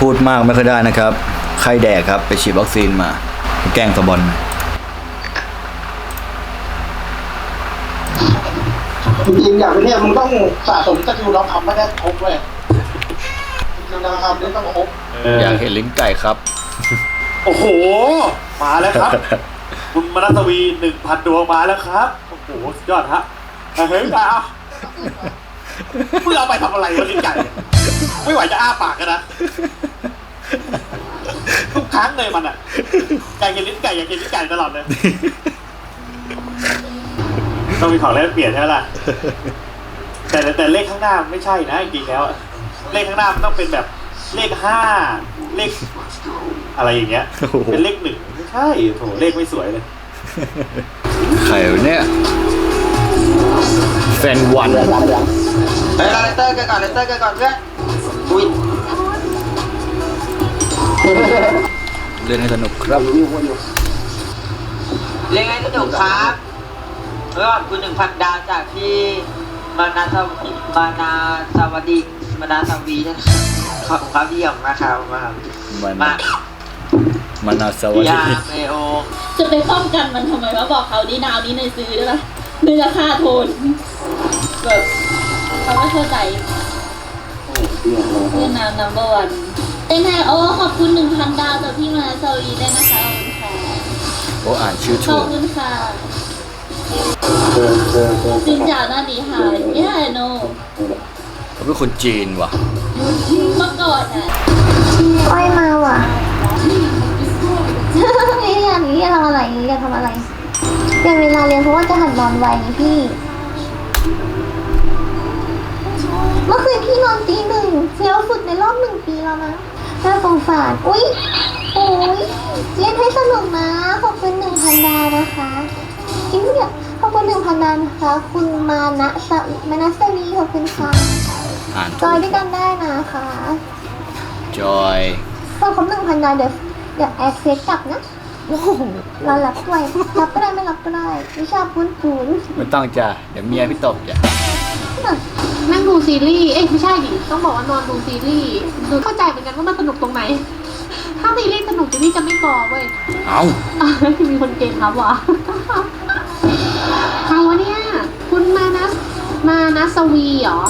พูดมากไม่ค่อยได้นะครับไข้แดกครับ ไปฉีดวัคซีนมา แกล้งสะบอลจริงๆอย่างนี้มึงต้องสะสมสกิลเราทำไม่ได้ครบเว้ยสกิลเราทำนี่ต้องครบอยากเห็นลิ้นไก่ครับ โอ้โห มาแล้วครับ คุณมนัสวีหนึ่งพันดวงมาแล้วครับ โอ้โหสุดยอดฮะเฮ้ยอะเพื่อเอาไปทำอะไรวะลิ้นไก่เนี่ยไม่ไหวจะอ้าปากกันนะทุก ครั้งเลยมันอะอยากกินลิ้นไก่อยากกินลิ้นไก่ตลอดเลย ต้องมีของแลกเปลี่ยนใช่ไหมล่ะแต่แต่แต่เลขข้างหน้าไม่ใช่นะจริงๆแล้วอะเลขข้างหน้ามันต้องเป็นแบบเลขห้าเลข อะไรอย่างเงี้ย โอ้โห เป็นเลขหนึ่งไม่ใช่โถเลขไม่สวยเลยไข่เนี่ยแฟนวันเดี๋ยวเดี๋ยวเฮ้ยเราเลเตอร์กันก่อนเลเตอร์กันก่อนเพื่อนอุ้ย เล่นให้สนุกครับวิวคนอยู่เรียนไงสนุกครับเออขอบคุณหนึ่งพันดาวจากที่มานาสวมานาสวัสดีมานาสวีนะครับขอบคุณครับที่ยมนะครับมามันมามันนาสวัสยาดีเมโอจะไปป้องกันมันทำไมวะบอกเขาดีนาวนี้ในซื้อได้ปะเนื้อค่าโทนแบบเขาไม่เข้าใจเวียดนามนัมเบอร์วัน เป็นไงโอ้ขอบคุณหนึ่งพันดาวจากพี่มาสวีด้วยนะคะขอบคุณค่ะโอ้อ่านชื่อขถูอบกคุณค่ะเจอเจอเจอจินจ่าหน้าดีหายเย้โนเขาเป็นคนจีนว่ะ เมื่อก่อนอะอ้อยมาว่ะนี่เรียนนี่จะทำอะไรนี่จะทำอะไรเปลี่ยนเวลาเรียนเพราะว่าจะหัดนอนไวไงพี่ เมื่อคืนพี่นอนตีหนึ่งเร็วสุดในรอบหนึ่งปีแล้วนะ น่าสงสารอุ๊ยโอ้ยเล่นให้สนุกนะ ขอบคุณหนึ่งพันดาวนะคะจริงเนี่ยขอบคุณหนึ่งพันดาวนะคะ คุณมานะสะมานะสวีขอบคุณค่ะอ่านจอยด้วยกันได้นะคะจอยพอครบหนึ่งพันดาวเดี๋ยวเดี๋ยวแอคเซสกลับนะโอ้โหเรารับด้วยรับก็ได้ไม่รับก็ได้วิชาปูนปูนไม่ต้องจ้ะเดี๋ยวเมียพี่ตบจ้ะ นั่งดูซีรีส์เอ้ยไม่ใช่ดิต้องบอกว่านอนดูซีรีส์ดูเข้าใจเหมือนกันว่ามันสนุกตรงไหน ถ้าซีรีส์สนุกจะนี่จะไม่กอเว้ยเอาอะมีคนเกณฑ์ครับวะใครวะเนี่ยคุณมานัสมานัสวีเหรอ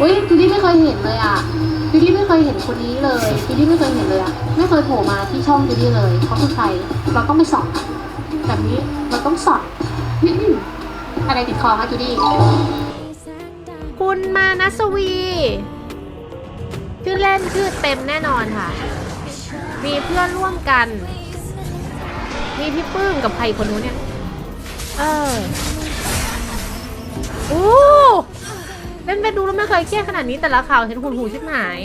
อุ้ยจูดี้ไม่เคยเห็นเลยอะจูดี้ไม่เคยเห็นคนนี้เลยจูดี้ไม่เคยเห็นเลยอะไม่เคยโผล่มาที่ช่องจูดี้เลยเขาคือใครเราต้องไปส่องแบบนี้เราต้องส่องอะไรติดคอคะจูดี้ คุณมานัสวี ชื่อเล่นชื่อเต็มแน่นอนค่ะ มีเพื่อนร่วมกัน มีพี่ปื้มกับใครคนนู้นเนี่ย เออโอ้เล่นไปดูแล้วไม่เคยเครียดขนาดนี้แต่ละข่าวเห็นหูหูชิบหาย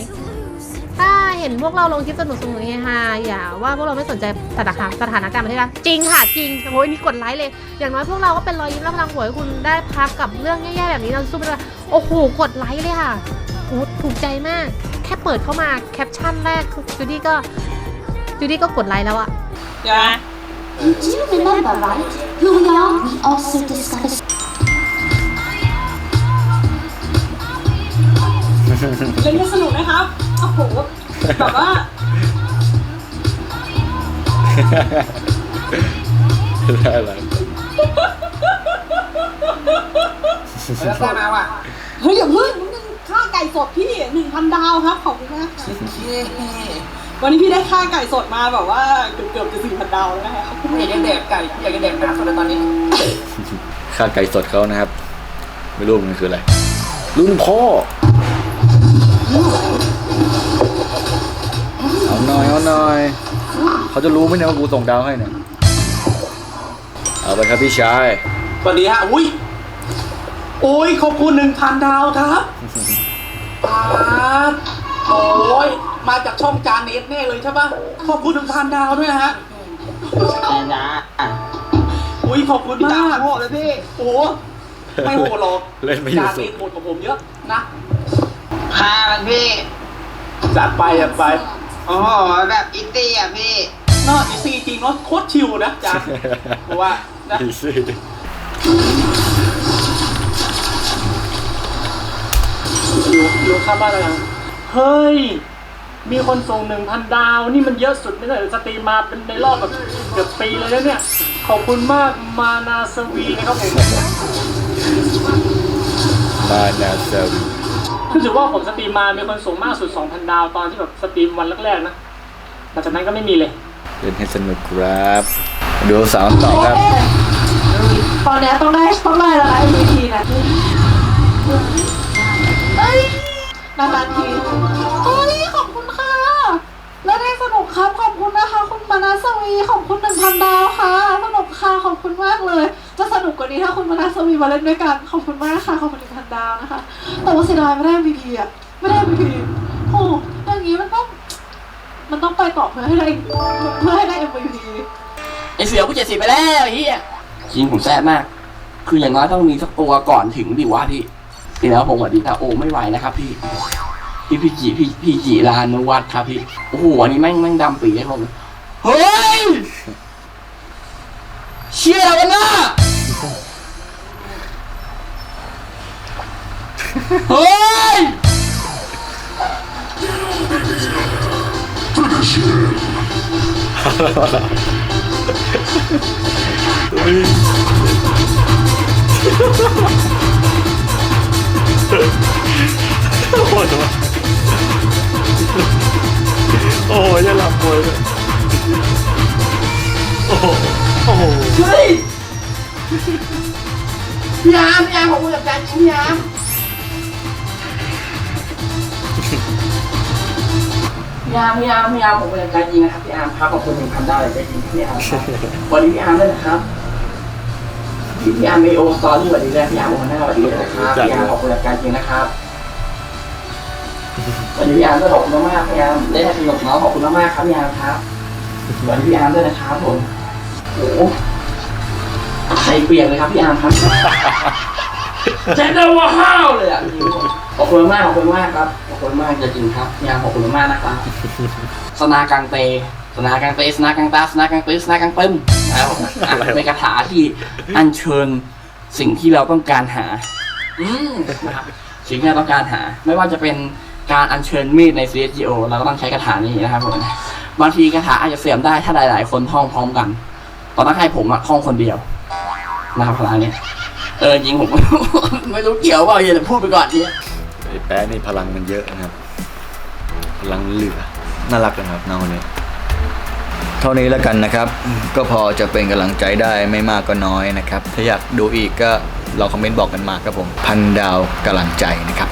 ถ้าเห็นพวกเราลงคลิปสนุกสนุกเฮฮาอย่าว่าพวกเราไม่สนใจสถานการณ์สถานการณ์ประเทศนะจริงค่ะจริงโอ้ยนี่กดไลค์เลย อย่างน้อยพวกเราก็เป็นรอยยิ้มและพลังบวกให้คุณได้พักกับเรื่องแย่ๆแบบนี้เราสู้ไปด้วยโอ้โหกดไลค์เลยค่ะโอ้ถูกใจมาก แค่เปิดเข้ามาแคปชั่นแรกจูดี้ก็จูดี้ก็กดไลค์แล้วอะ Do you remember right who we are we also discussed เล่นให้สนุกนะครับ โอ้โหแบบว่าได้อะไรแล้วก็มาว่ะเฮ้ยอย่าเพิ่งค่าไก่สดพี่หนึ่งพันดาวครับขอบคุณมากค่ะวันนี้พี่ได้ค่าไก่สดมาแบบว่าเกือบเกือบจะสี่พันดาวแล้วนะคะขอบคุณอยากจะเด็กไก่อยากจะเด็กน้ำเลยตอนนี้ ค่าไก่สดเขานะครับ ไม่รู้มันคืออะไร รุ่นพ่อ เขาจะรู้ไหมเนี่ยว่ากูส่งดาวให้เนี่ย เอาไปครับพี่ชาย สวัสดีฮะ อุ้ยโอ้ยขอบคุณหนึ่งพันดาวครับปาดโอ้ยมาจากช่องจานเน็ตแน่เลยใช่ปะขอบคุณหนึ่งพันดาวด้วยนะฮะนะอุ้ยขอบคุณพี่มาตากโหดเลยพี่ โอ้โหไม่โหดหรอกเล่นไม่อยู่จานสุเน็ดตโหดกว่าผมเยอะนะค่ามันพี่จัดไปจัดไป โอ้โหแบบอิตตี้อะพี่ น่าอีซี่จริงเนาะโคตรชิลนะจานเพราะว่านะอีซี่อยู่อยู่ข้างบ้านอะไรยังเฮ้ย มีคนส่งหนึ่งพันดาว นี่มันเยอะสุดไม่ใช่เหรอสตรีมมาเป็นในรอบแบบเกือบปีเลยนะเนี่ย ขอบคุณมากมานาสวีนะครับผมมานาซาวีรู้สึกว่าผมสตรีมมามีคนส่งมากสุด 2,000 ดาวตอนที่แบบสตรีมวันแรกๆนะหลังจากนั้นก็ไม่มีเลย เล่นให้สนุกครับ ดูสาวต่อครับ ตอนนี้ต้องได้ต้องได้แล้วนะ MVP นะเอ้ยนานๆทีเฮ้ยขอบคุณค่ะ แล้วได้สนุกครับขอบคุณนะคะ คุณมานาสวีขอบคุณหนึ่งพันดาวค่ะสนุกค่ะขอบคุณมากเลย จะสนุกกว่านี้ถ้าคุณมานาสวีมาเล่นด้วยกันขอบคุณมากค่ะขอบคุณหนึ่งพันดาวนะคะ แต่ว่าเสียดายไม่ได้ MVP อะไม่ได้ MVP โอ้อย่างนี้มันต้อง มันต้องไปต่อเพื่อให้ได้เพื่อให้ได้ MVP ไอเสือกูเจ็ดสิบไปแล้วไอ้เฮียจริงผมแซ่บมาก คืออย่างน้อยต้องมีสักตัวก่อนถึงดิวะพี่พี่แล้วผมสวัสดีครับโอ้ไม่ไหวนะครับพี่ พี่พี่จีพี่พี่จีรานุวัฒน์ครับพี่ โอ้โหอันนี้แม่งแม่งดำปีให้ผมเฮ้ย เชี่ยอะไรกันนะเฮ้ย โอ้ยยังหลับป่วยเลยโอ้โหโอ้โหเฮ้ยพี่ยามพี่ยามผมคุยกับแฟนพี่ยาม พี่ยามพี่ยามพี่ยามผมคุยกับใจจริงนะครับพี่ยามครับขอบคุณหนึ่งพันดาวใจจริงพี่ยามครับสวัสดีพี่ยามด้วยนะครับพี่พี่ยามมีโอสตอรี่สวัสดีด้วยพี่ยามโอ้หน้าสวัสดีด้วยนะครับพี่ยามขอบคุณกับใจจริงนะครับสวัสดีพี่ยามด้วยขอบคุณมากๆพี่ยามได้ให้ประโยชน์น้องขอบคุณมากๆครับพี่ยามครับสวัสดีพี่ยามด้วยนะครับผมโอ้โหใส่เปียกเลยครับพี่อาร์มครับเจ็ดเลยว่าห้าวเลยอะจริงๆ ขอบคุณมากขอบคุณมากครับขอบคุณมากจริงๆครับพี่อาร์มขอบคุณมากนะครับสนากลางเตสนากลางเตสนากลางตาสนากลางเตสนากลางปึ้มนะครับผมอะเป็นคาถาที่อัญเชิญสิ่งที่เราต้องการหา อืมนะครับสิ่งที่เราต้องการหา ไม่ว่าจะเป็นการอัญเชิญมีดใน CSGO เราก็ต้องใช้คาถานี้นะครับผมบางทีคาถาอาจจะเสื่อมได้ถ้าหลาย ๆ คนท่องพร้อมกันตอนนั้นให้ผมอะท่องคนเดียวนะครับร้านนี้เออจริงผมไม่รู้เกี่ยวเปล่าอย่าพูดไปก่อนที ไอ้แป๊ะนี่พลังมันเยอะนะครับ พลังเหลือ น่ารักนะครับน้องคนนี้ เท่านี้แล้วกันนะครับ ก็พอจะเป็นกำลังใจได้ไม่มากก็น้อยนะครับ ถ้าอยากดูอีกก็ลองคอมเมนต์บอกกันมาครับผม พันดาวกำลังใจนะครับ